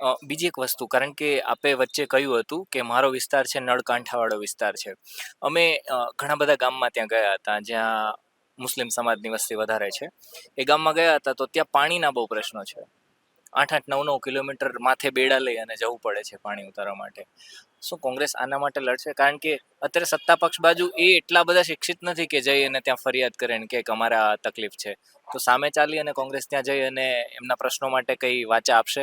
બીજી એક વસ્તુ, કારણ કે આપે વચ્ચે કહ્યું હતું કે મારો વિસ્તાર છે નળકાંઠાવાળો વિસ્તાર છે. અમે ઘણા બધા ગામમાં ત્યાં ગયા હતા, જ્યાં મુસ્લિમ સમાજની વસ્તી વધારે છે. એ ગામમાં ગયા હતા તો ત્યાં પાણીના બહુ પ્રશ્નો છે. આઠ આઠ નવ નવ કિલોમીટર માથે બેડા લઈ અને જવું પડે છે પાણી ઉતારવા માટે. શું કોંગ્રેસ આના માટે લડશે? કારણ કે અત્યારે સત્તા પક્ષ બાજુ એ એટલા બધા શિક્ષિત નથી કે જઈ અને ત્યાં ફરિયાદ કરે ને કે અમારે તકલીફ છે. તો સામે ચાલી અને કોંગ્રેસ ત્યાં જઈ અને એમના પ્રશ્નો માટે કઈ વાચા આપશે?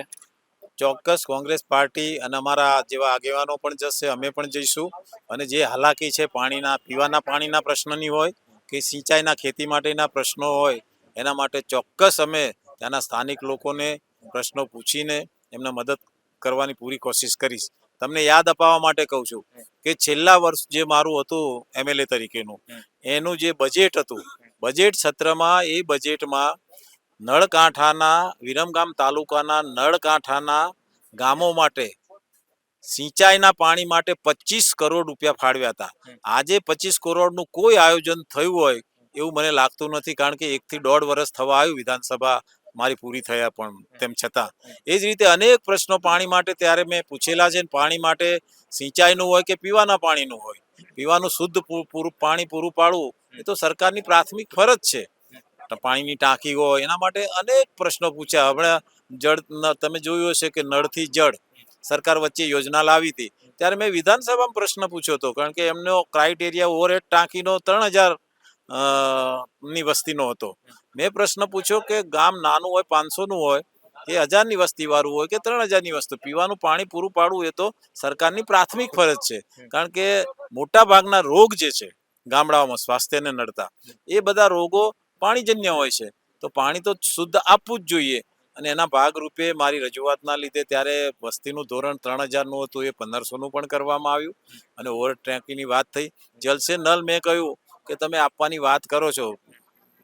ચોક્કસ કોંગ્રેસ પાર્ટી અને અમારા જેવા આગેવાનો પણ જશે, અમે પણ જઈશું. અને જે હાલાકી છે પાણીના, પીવાના પાણીના પ્રશ્નની હોય કે સિંચાઈના ખેતી માટેના પ્રશ્નો હોય, એના માટે ચોક્કસ અમે ત્યાંના સ્થાનિક લોકોને પ્રશ્નો પૂછીને એમને મદદ કરવાની પૂરી કોશિશ કરીશ. તમને યાદ અપાવવા માટે કહું છું કે છેલ્લા વર્ષ જે મારું હતું એમએલએ તરીકેનું, એનું જે બજેટ હતું, બજેટ સત્રમાં એ બજેટમાં નળકાંઠાના વિરમગામ તાલુકાના નળકાંઠાના ગામો માટે સિંચાઈના પાણી માટે પચીસ કરોડ રૂપિયા ફાળવ્યા હતા. આજે પચીસ કરોડનું કોઈ આયોજન થયું હોય એવું મને લાગતું નથી કારણ કે એકથી દોઢ વર્ષ થવા આવ્યું વિધાનસભા મારી પૂરી થયા પણ તેમ છતાં. એ જ રીતે અનેક પ્રશ્નો પાણી માટે ત્યારે મેં પૂછેલા છે ને પાણી માટે સિંચાઈનું હોય કે પીવાના પાણીનું હોય. પીવાનું શુદ્ધ પૂરું પાણી પૂરું પાડવું એ તો સરકારની પ્રાથમિક ફરજ છે. પાણીની ટાંકી હોય, એના માટે અનેક પ્રશ્નો પૂછ્યા. હમણાં જળ તમે જોયું હશે કે નળથી જળ સરકાર વચ્ચે યોજના લાવી હતી. ત્યારે મેં વિધાનસભામાં પ્રશ્ન પૂછ્યો હતો, કારણ કે એમનો ક્રાઇટેરિયા ઓવરહેડ ટાંકીનો ત્રણ હજારની વસ્તીનો હતો. મેં પ્રશ્ન પૂછ્યો કે ગામ નાનું હોય, પાંચસોનું હોય, કે હજારની વસ્તી વાળું હોય, કે ત્રણ હજારની વસ્તુ. પીવાનું પાણી પૂરું પાડવું એ તો સરકારની પ્રાથમિક ફરજ છે. કારણ કે મોટા ભાગના રોગ જે છે, ગામડાઓમાં સ્વાસ્થ્યને નડતા, એ બધા રોગો પાણીજન્ય હોય છે. તો પાણી તો શુદ્ધ આપવું જ જોઈએ. અને એના ભાગરૂપે મારી રજૂઆતના લીધે ત્યારે વસ્તીનું ધોરણ ત્રણ હજારનું હતું, એ પંદરસોનું પણ કરવામાં આવ્યું. અને ઓવર ટેન્કીની વાત થઈ. જલસે નલ મેં કહ્યું કે તમે આપવાની વાત કરો છો,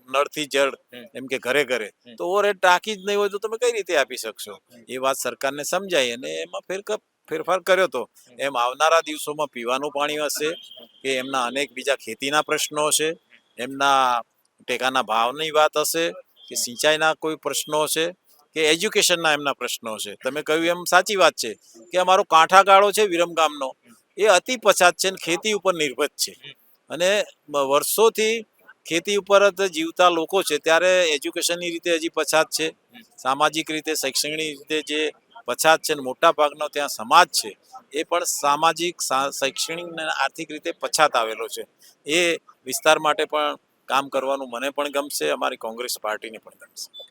નળથી જળ, એમ કે ઘરે ઘરે. તો ઓવર ટાંકી જ નહીં હોય તો તમે કઈ રીતે આપી શકશો? એ વાત સરકારને સમજાય અને એમાં ફેર ફેરફાર કર્યો તો. એમ આવનારા દિવસોમાં પીવાનું પાણી હશે કે એમના અનેક બીજા ખેતીના પ્રશ્નો હશે, એમના ટેકાના ભાવની વાત હશે કે સિંચાઈના કોઈ પ્રશ્નો છે કે એજ્યુકેશનના એમના પ્રશ્નો છે? તમે કહ્યું એમ સાચી વાત છે કે અમારો કાંઠાગાળો છે વિરમગામનો એ અતિ પછાત છે અને ખેતી ઉપર નિર્ભર છે. અને વર્ષોથી ખેતી ઉપર જ જીવતા લોકો છે ત્યારે એજ્યુકેશનની રીતે હજી પછાત છે. સામાજિક રીતે, શૈક્ષણિક રીતે જે પછાત છે મોટા ભાગનો ત્યાં સમાજ છે, એ પણ સામાજિક શૈક્ષણિક અને આર્થિક રીતે પછાત આવેલો છે. એ વિસ્તાર માટે પણ કામ કરવાનું મને પણ ગમશે અમારી કોંગ્રેસ પાર્ટીને પણ ગમશે.